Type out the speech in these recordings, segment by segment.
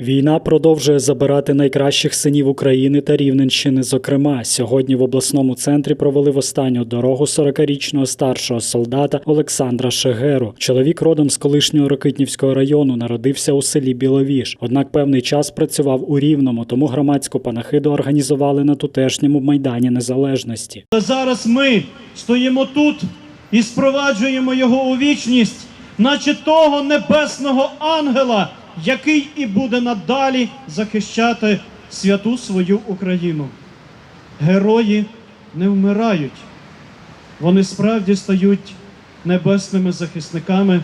Війна продовжує забирати найкращих синів України та Рівненщини. Зокрема, сьогодні в обласному центрі провели в останню дорогу 40-річного старшого солдата Олександра Шегеру. Чоловік родом з колишнього Рокитнівського району народився у селі Біловіж. Однак певний час працював у Рівному, тому громадську панахиду організували на тутешньому майдані незалежності. Зараз ми стоїмо тут і спроваджуємо його у вічність, наче того небесного ангела, який і буде надалі захищати святу свою Україну. Герої не вмирають, вони справді стають небесними захисниками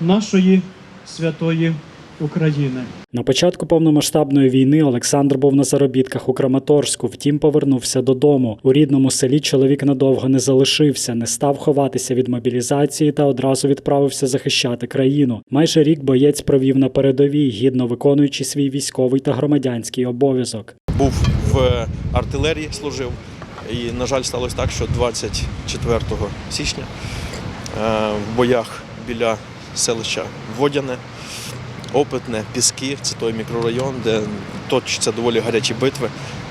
нашої святої України. На початку повномасштабної війни Олександр був на заробітках у Краматорську, втім повернувся додому. У рідному селі чоловік надовго не залишився, не став ховатися від мобілізації та одразу відправився захищати країну. Майже рік боєць провів на передовій, гідно виконуючи свій військовий та громадянський обов'язок. був в артилерії, служив. І, на жаль, сталося так, що 24 січня е, в боях біля селища Водяне, Опитне, Піски, це той мікрорайон, де точаться доволі гарячі битви.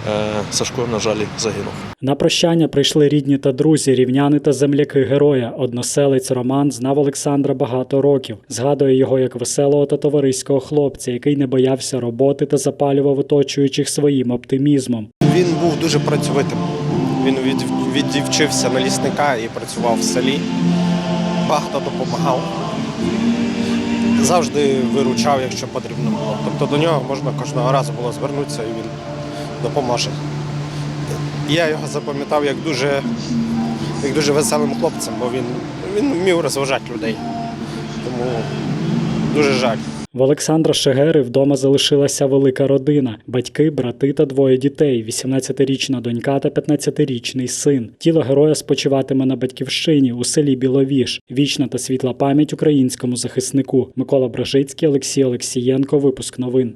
е, Сашко, на жаль, загинув. На прощання прийшли рідні та друзі, рівняни та земляки героя. Односелець Роман знав Олександра багато років. Згадує його як веселого та товариського хлопця, який не боявся роботи та запалював оточуючих своїм оптимізмом. Він був дуже працьовитим. Він від, відвчився на лісника і працював в селі. Багато допомагав. Завжди виручав, якщо потрібно було. Тобто до нього можна кожного разу було звернутися і він допоможе. Я його запам'ятав як дуже, як дуже веселим хлопцем, бо він, він вмів розважати людей. Тому дуже жаль. В Олександра Шегери вдома залишилася велика родина: батьки, брати та двоє дітей: 18-річна донька та 15-річний син. Тіло героя спочиватиме на батьківщині у селі Біловіж. Вічна та світла пам'ять українському захиснику. Микола Брожицький, Олексій Олексієнко. Випуск новин.